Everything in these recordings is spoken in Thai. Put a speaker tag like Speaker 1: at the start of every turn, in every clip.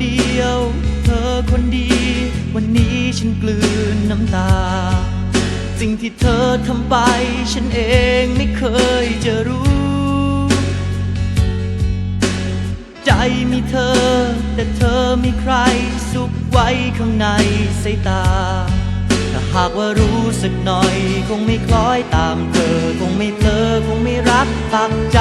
Speaker 1: เดียว เธอคนดี วันนี้ฉันกลืนน้ำตา สิ่งที่เธอทำไป ฉันเองไม่เคยจะรู้ ใจมีเธอ แต่เธอมีใครสุขไว้ข้างในสายตา ถ้าหากว่ารู้สึกหน่อย คงไม่คล้อยตามเธอ คงไม่เธอคงไม่รักปักใจ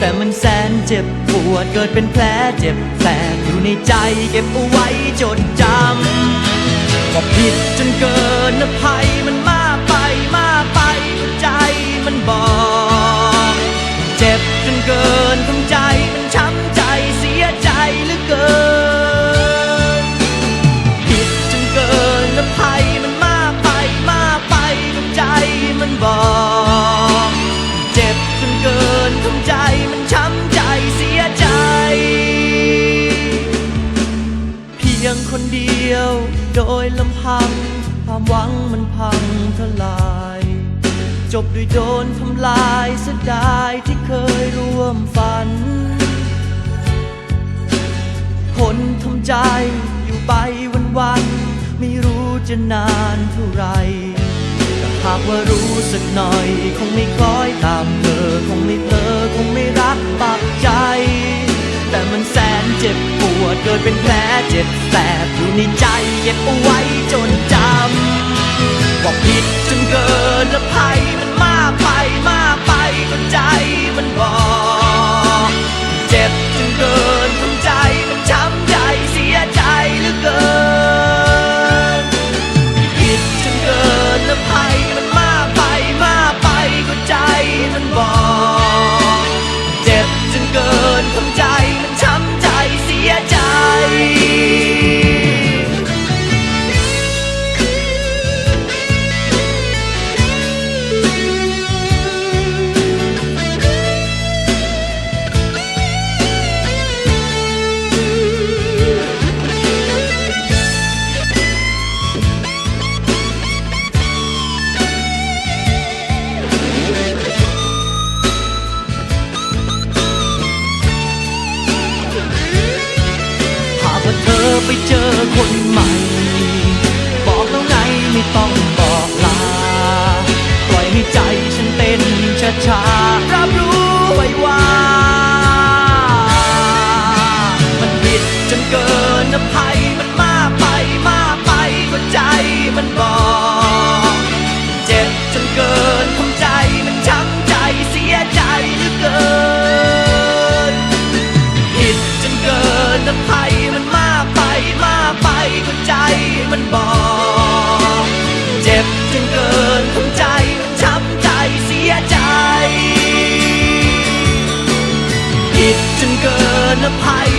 Speaker 1: แต่มันแสนเจ็บปวดเกิดเป็นแผลเจ็บแสบอยู่ในใจเก็บเอาไว้จดจำว่าผิดจนเกินอภัยมันมากไปมากไปใจมันบอก เจ็บจนเกิน ดียวโดยลำพัง ความหวังมันพังทลาย จบด้วยโดนทำลายเสียดายที่เคยร่วมฝัน คนทำใจอยู่ไปวันวันไม่รู้จะนานเท่าไหรถ้าหากว่ารู้สักหน่อย คงไม่คล้อยตามเธอคงไม่เพลอ กิดเป็นแผลเจ็บแสบอยู่ในใจเก็บเอาไว้จนจำว่าผิดจนเกินละภัยมันมากไปมากไปก็ใจ ไปเจอคน the a pie.